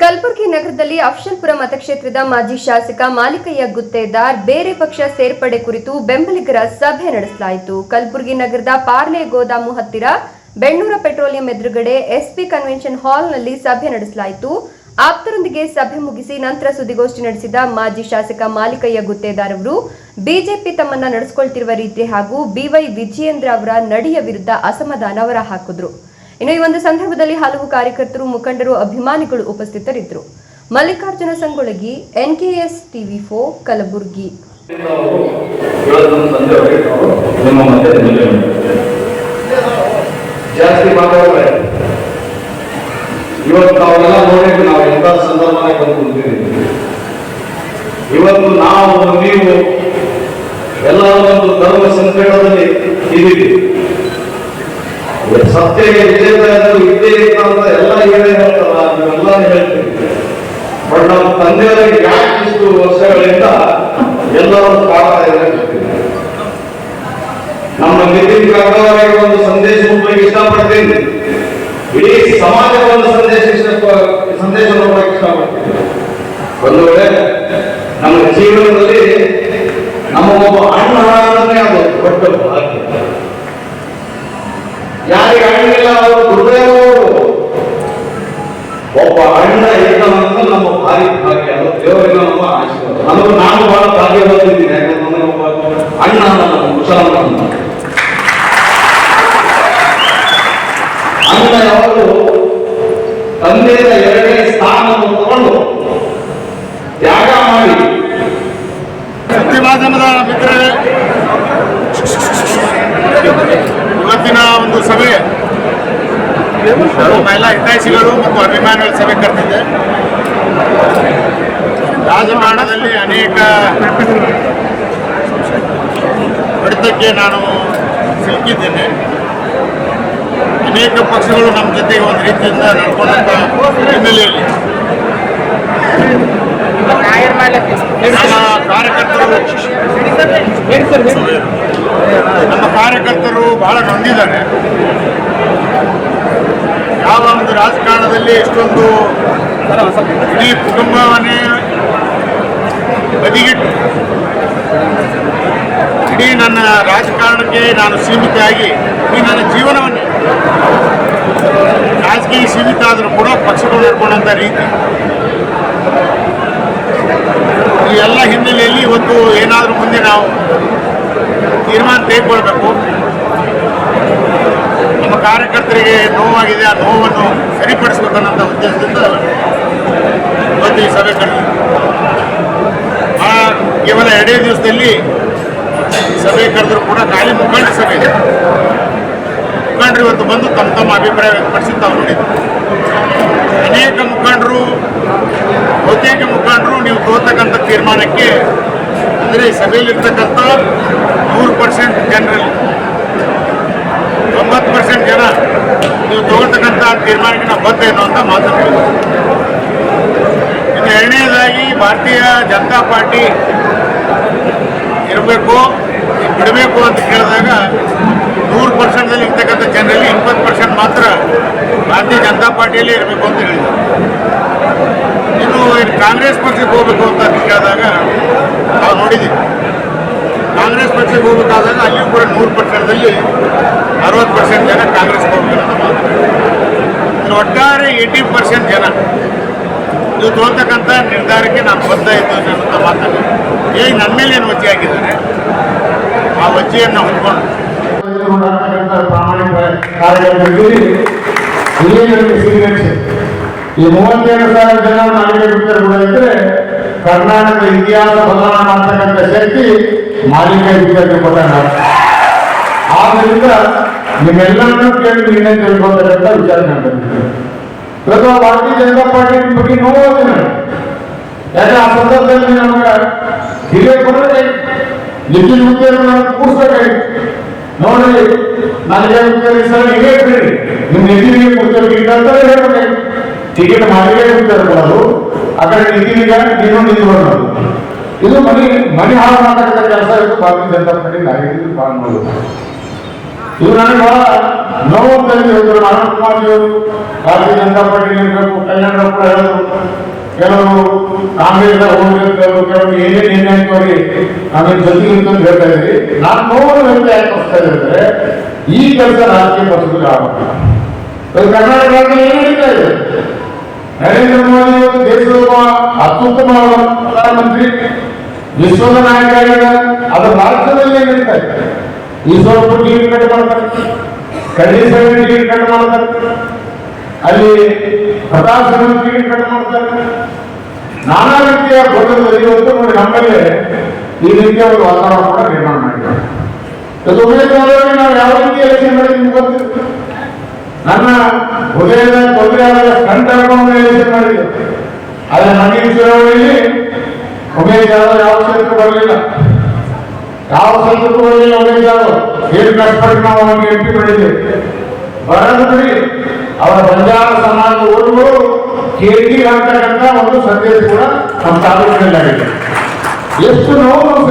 ಕಲಬುರಗಿ ನಗರದಲ್ಲಿ ಅಫ್ಷಲ್ಪುರ ಮತಕ್ಷೇತ್ರದ ಮಾಜಿ ಶಾಸಕ ಮಾಲಿಕಯ್ಯ ಗುತ್ತೇದಾರ್ ಬೇರೆ ಪಕ್ಷ ಸೇರ್ಪಡೆ ಕುರಿತು ಬೆಂಬಲಿಗರ ಸಭೆ ನಡೆಸಲಾಯಿತು. ಕಲಬುರಗಿ ನಗರದ ಪಾರ್ಲೆ ಗೋದಾಮು ಹತ್ತಿರ ಬೆಣ್ಣೂರ ಪೆಟ್ರೋಲಿಯಂ ಎದುರುಗಡೆ ಎಸ್ಪಿ ಕನ್ವೆನ್ಷನ್ ಹಾಲ್ನಲ್ಲಿ ಸಭೆ ನಡೆಸಲಾಯಿತು. ಆಪ್ತರೊಂದಿಗೆ ಸಭೆ ಮುಗಿಸಿ ನಂತರ ಸುದ್ದಿಗೋಷ್ಠಿ ನಡೆಸಿದ ಮಾಜಿ ಶಾಸಕ ಮಾಲಿಕಯ್ಯ ಗುತ್ತೇದಾರ್ ಅವರು, ಬಿಜೆಪಿ ತಮ್ಮನ್ನ ನಡೆಸಿಕೊಳ್ತಿರುವ ರೀತಿ ಹಾಗೂ ಬಿವೈ ವಿಜಯೇಂದ್ರ ಅವರ ನಡೆಯ ವಿರುದ್ಧ ಅಸಮಾಧಾನ ಹೊರ ಹಾಕಿದ್ರು ಇನ್ನು ಈ ಒಂದು ಸಂದರ್ಭದಲ್ಲಿ ಹಲವು ಕಾರ್ಯಕರ್ತರು, ಮುಖಂಡರು, ಅಭಿಮಾನಿಗಳು ಉಪಸ್ಥಿತರಿದ್ದರು. ಮಲ್ಲಿಕಾರ್ಜುನ ಸಂಗೊಳಗಿ ಎನ್ಕೆಎಸ್ ಟಿವಿ ಫೋ ಕಲಬುರ್ಗಿ. ಜಾಸ್ತಿ ಇವತ್ತು ನಾವೆಲ್ಲ ನೋಡಿದ್ವಿ, ನಾವು ಎಂತ ಸಂದರ್ಭದಲ್ಲಿ ಬಂದು ಕುಂತಿದ್ದೀವಿ ಇವತ್ತು ನಾವು, ನೀವು ಎಲ್ಲ ಒಂದು ಧರ್ಮ ಸಂಕಟದಲ್ಲಿ ಇದ್ದೀವಿ. ಸತ್ಯಗೆ ವಿಜೇತ ಅನ್ನೋದು ಇದ್ದೇ ಇಲ್ಲ ಅಂತ ಎಲ್ಲ ಹೇಳೇ ಹೇಳ್ತಲ್ಲ ನೀವೆಲ್ಲ ಹೇಳ್ತೀವಿ ಬಟ್ ನಮ್ಮ ತಂದೆಯವರಿಗೆ ಯಾಕೆ ಇಷ್ಟು ವರ್ಷಗಳಿಂದ ಎಲ್ಲರೂ ಕಾಡ್ತಾ ಇದ್ದಾರೆ ನಮ್ಮ ನಿತಿನ್ ಒಂದು ಸಂದೇಶ ಮುಟ್ಟಲಿಕ್ಕೆ ಇಷ್ಟಪಡ್ತೀನಿ. ಇಡೀ ಸಮಾಜಕ್ಕೆ ಒಂದು ಸಂದೇಶ ಇಷ್ಟ ಸಂದೇಶ ಇಷ್ಟಪಡ್ತೀನಿ. ಒಂದು ವೇಳೆ ನಮ್ಮ ಜೀವನದಲ್ಲಿ ನಮ್ಮ ಒಬ್ಬ ಅಣ್ಣ ಅನ್ನೋದೇ ಅದು ದೊಡ್ಡ ಭಾಗ್ಯ ಯಾರಿಗೆ ಅಣ್ಣಿಲ್ಲ ಅವರು ಹೃದಯವರು ಒಬ್ಬ ಇದ್ದವಂತ ನಮ್ಮ ಭಾರಿ ಭಾಗ್ಯ ಅದು ದೇವರಿಗೆ ನಮ್ಮ ಆಶೀರ್ವಾದ ನಾನು ಬಹಳ ಭಾಗ್ಯವಾಗಿದ್ದೀನಿ ಯಾಕಂದ್ರೆ ಅಣ್ಣ ನನ್ನ ಮುಸಲ್ಮಾನ ಅಣ್ಣ ಯಾವಾಗಲೂ ತಂದೆಯ ಎರಡನೇ ಸ್ಥಾನವನ್ನು ತಗೊಂಡು ತ್ಯಾಗ ಮಾಡಿ ಮಿತ್ರರೇ ಇವತ್ತಿನ ಒಂದು ಸಭೆ ಎಲ್ಲ ಹಿತೈಷಿಗಳು ಮತ್ತು ಅಭಿಮಾನಿಗಳ ಸಭೆ ಕರ್ತಿದೆ ರಾಜಕಾರಣದಲ್ಲಿ ಅನೇಕ ಹೊಡೆತಕ್ಕೆ ನಾನು ಸಿಲುಕಿದ್ದೇನೆ. ಅನೇಕ ಪಕ್ಷಗಳು ನಮ್ಮ ಜೊತೆಗೆ ಒಂದು ರೀತಿಯಿಂದ ನಡ್ಕೊಂಡಂತ ಹಿನ್ನೆಲೆಯಲ್ಲಿ. ಕಾರ್ಯಕರ್ತರು ನಮ್ಮ ಕಾರ್ಯಕರ್ತರು ಬಹಳ ನೊಂದಿದ್ದಾರೆ ಯಾವ ಒಂದು ರಾಜಕಾರಣದಲ್ಲಿ ಎಷ್ಟೊಂದು ಇಡೀ ಕುಟುಂಬವನ್ನೇ ಬದಿಗಿಟ್ಟು ಇಡೀ ನನ್ನ ರಾಜಕಾರಣಕ್ಕೆ ನಾನು ಸೀಮಿತ ಆಗಿ ಈ ನನ್ನ ಜೀವನವನ್ನೇ ರಾಜಕೀಯ ಸೀಮಿತ ಆದರೂ ಕೂಡ ಪಕ್ಷಗಳು ನಡ್ಕೊಂಡಂಥ ರೀತಿ. ಈ ಎಲ್ಲ ಹಿನ್ನೆಲೆಯಲ್ಲಿ ಇವತ್ತು ಏನಾದರೂ ಮುಂದೆ ನಾವು ತೀರ್ಮಾನ ತೆಗೆದುಕೊಳ್ಬೇಕು. ನಮ್ಮ ಕಾರ್ಯಕರ್ತರಿಗೆ ನೋವಾಗಿದೆ, ಆ ನೋವನ್ನು ಸರಿಪಡಿಸಬೇಕನ್ನೋ ಉದ್ದೇಶದಿಂದ ಇವತ್ತು ಈ ಸಭೆ ಕರೆದಿದ್ದೀವಿ ಆ, ಕೇವಲ ಎರಡೇ ದಿವಸದಲ್ಲಿ ಸಭೆ ಕರೆದರೂ ಕೂಡ ಖಾಲಿ ಮುಖಂಡ ಸಭೆ ಇದೆ. ಮುಖಂಡರು ಇವತ್ತು ಬಂದು ತಮ್ಮ ತಮ್ಮ ಅಭಿಪ್ರಾಯ ವ್ಯಕ್ತಪಡಿಸಿ ತಾವು ನೋಡಿದ್ರು ಅನೇಕ ಮುಖಂಡರು, ಬಹುತೇಕ ಮುಖಂಡರು ನೀವು ತೋರ್ತಕ್ಕಂಥ ತೀರ್ಮಾನಕ್ಕೆ ಅಂದರೆ ಸಭೆಯಲ್ಲಿರ್ತಕ್ಕಂಥ ನೂರು ಪರ್ಸೆಂಟ್ ಜನರಲ್ಲಿ ತೊಂಬತ್ತು ಪರ್ಸೆಂಟ್ ಜನ ನೀವು ತಗೊಳ್ತಕ್ಕಂಥ ತೀರ್ಮಾನಕ್ಕೆ ನಾವು ಬದ್ಧ ಅಂತ ಮಾತಾಡ್ತೀವಿ. ಇನ್ನು ಎರಡನೇದಾಗಿ ಭಾರತೀಯ ಜನತಾ ಪಾರ್ಟಿ ಇರಬೇಕು, ಬಿಡಬೇಕು ಅಂತ ಕೇಳಿದಾಗ ನೂರು ಪರ್ಸೆಂಟಲ್ಲಿ ಇರ್ತಕ್ಕಂಥ ಜನರಲ್ಲಿ ಇಪ್ಪತ್ತು ಪರ್ಸೆಂಟ್ ಮಾತ್ರ ಭಾರತೀಯ ಜನತಾ ಪಾರ್ಟಿಯಲ್ಲಿ ಇರಬೇಕು ಅಂತ ಹೇಳಿದರು ಇನ್ನು ಕಾಂಗ್ರೆಸ್ ಪಕ್ಷಕ್ಕೆ ಹೋಗ್ಬೇಕು ಅಂತ ಕೇಳಿದಾಗ ನಾವು ನೋಡಿದ್ದೀವಿ ಕಾಂಗ್ರೆಸ್ ಪಕ್ಷಕ್ಕೆ ಹೋಗಬೇಕಾದಾಗ ಅಲ್ಲಿಯೂ ಕೂಡ ನೂರು ಪರ್ಸೆಂಟ್ದಲ್ಲಿ ಅರವತ್ತು ಪರ್ಸೆಂಟ್ ಜನ ಕಾಂಗ್ರೆಸ್ ಒಟ್ಟಾರೆ ಏಯ್ಟಿ ಪರ್ಸೆಂಟ್ ಜನ. ಇದು ತೋರ್ತಕ್ಕಂಥ ನಿರ್ಧಾರಕ್ಕೆ ನಾನು ಬದ್ಧ ಇದ್ದೇನೆ ಅನ್ನೋಂಥ ಮಾತನ್ನು ಈಗ ನನ್ನ ಮೇಲೆ ಏನು ವಜ್ಜೆ ಹಾಕಿದ್ದಾರೆ ಆ ವಜ್ಜೆಯನ್ನು ಹೊಂದ್ಕೊಂಡು ಈ ಮೂವತ್ತೆರಡು ಸಾವಿರ ಜನ ನಾಗರಿಕರು ಕೂಡ ಇದ್ರೆ ಕರ್ನಾಟಕದ ಇತಿಹಾಸ ಬದಲಾವಣೆ ಮಾಡ್ತಕ್ಕಂಥ ಶಕ್ತಿ ಮಾಲಿಕ ವಿದ್ಯಾರ್ಥಿ ಕೊಟ್ಟಾಗ ಆದ್ರಿಂದ ನಿಮ್ಮೆಲ್ಲರನ್ನೂ ಕೇಳಿ ನಿರ್ಣಯ ತಿಳ್ಕೊಳ್ತಕ್ಕಂಥ ವಿಚಾರ ಮಾಡ್ಬೇಕು ಇವತ್ತು ಭಾರತೀಯ ಜನತಾ ಪಾರ್ಟಿ ಬಗ್ಗೆ ನೋಡೋದು ಯಾಕೆ ಆ ಸಂದರ್ಭದಲ್ಲಿ ನಮಗೆ ಹಿರಿಯ ಕೊಡದೆ ನಿಖಿಲ್ ಹುದ್ದೆಯನ್ನು ನಾವು ಕೂರಿಸ್ಬೇಕಾಗಿತ್ತು ನೋಡಿ ನನಗೆ ಹುದ್ದೆಯಲ್ಲಿ ಸರ್, ನೀವೇ ಬಿಡ್ರಿ ನಿಮ್ಮ ನಿಖಿಲಿಗೆ ಕೊಡ್ತೇವೆ ಅಂತ ಹೇಳ್ಬೇಕಾಗಿತ್ತು ಟಿಕೆಟ್ ಮಾಡಿಯೇ ಕೊಡ್ತಾರೆ ಕೊಡೋದು. ಅದರ ಕಡೆ ನೀನು ನಿಧಿ ಇದು ಮನೆ ಮನೆ ಹಾಳು ಮಾಡತಕ್ಕಂಥ ಕೆಲಸ ಇವತ್ತು ಭಾರತೀಯ ಜನತಾ ಪಾರ್ಟಿ ನಾಗರಿಕರು ಭಾಳ ಮಾಡೋದು ಇವು ನನಗೆ ಬಹಳ ನೋವು ತಂದು ಹೇಳಿದ್ರು ಅನಂತ್ ಕುಮಾರ್ ಅವರು ಭಾರತೀಯ ಜನತಾ ಪಾರ್ಟಿ ಇರಬೇಕು ಕಲ್ಯಾಣರಪ್ಪ ಹೇಳಿದ್ರು ಕೆಲವರು ಏನಾಯ್ತು ಅವ್ರಿಗೆ ನಾವೇನು ಜೊತೆಗೆ ಹೇಳ್ತಾ ಇದ್ದೀವಿ ನಾನು ನೋವು ವ್ಯಕ್ತಿ ಯಾಕೆ ಈ ಕೆಲಸ ರಾಜಕೀಯ ಪಕ್ಷದಲ್ಲಿ ಆಗಬೇಕು ಅದು ಕರ್ನಾಟಕ ರಾಜ್ಯ ಏನು ಅವರು ಅತ್ಯುತ್ತಮ ಪ್ರಧಾನಮಂತ್ರಿ, ವಿಶ್ವದ ನಾಯಕ ಅದು ಇದೆ? ಈಶ್ವರಪ್ಪ ಟಿಕೆಟ್ ಕಟ್ ಮಾಡ್ತಾರೆ. ಕಳ್ಳೀಶ್ವರ ಟಿಕೆಟ್ ಕಟ್ ಮಾಡ್ತಾರೆ. ಅಲ್ಲಿ ಪ್ರತಾಪ್ ಟಿಕೆಟ್ ಕಟ್ ಮಾಡ್ತಾರೆ. ನಾನಾ ರೀತಿಯ ಗೊಂದಲದಲ್ಲಿ ಇವತ್ತು ನೋಡಿ ನಮ್ಮಲ್ಲಿ ಈ ರೀತಿಯ ಒಂದು ವಾತಾವರಣ ಕೂಡ ನಿರ್ಮಾಣ ಮಾಡಿದ್ದಾರೆ. ಅದು ನಾವು ಯಾವ ರೀತಿ ಎಲೆಕ್ಷನ್ ಮಾಡಿ ನಿಮ್ಗೆ ನನ್ನ ಹೃದಯದ ತೊಂದರೆ ಆದಾಗ ಹಾಕೊಂಡು ಎಲೆಕ್ಷನ್ ಮಾಡಿದ್ರು ಆದರೆ ನನಗೆ ಚುನಾವಣೆಯಲ್ಲಿ ಉಮೇಶ್ ಯಾದವ್ ಯಾವ ಕ್ಷೇತ್ರ ಬರಲಿಲ್ಲ? ಯಾವ ಸಂದರ್ಭದಲ್ಲಿ ನಾವು ಅವ್ರಿಗೆ ಮಾಡಿದ್ದೇವೆ ಬರೋದು ಬಿಡಿ ಅವರ ಬಂಜಾರ ಸಮಾಜದ ಊರುಗಳು ಕೇಳಿ ಆಗ್ತಕ್ಕಂಥ ಒಂದು ಸಂದೇಶ ಕೂಡ ನಮ್ಮ ತಾಲೂಕಿನಲ್ಲಿ ಆಗಿದೆ ಎಷ್ಟು ನೋವು ನಾವು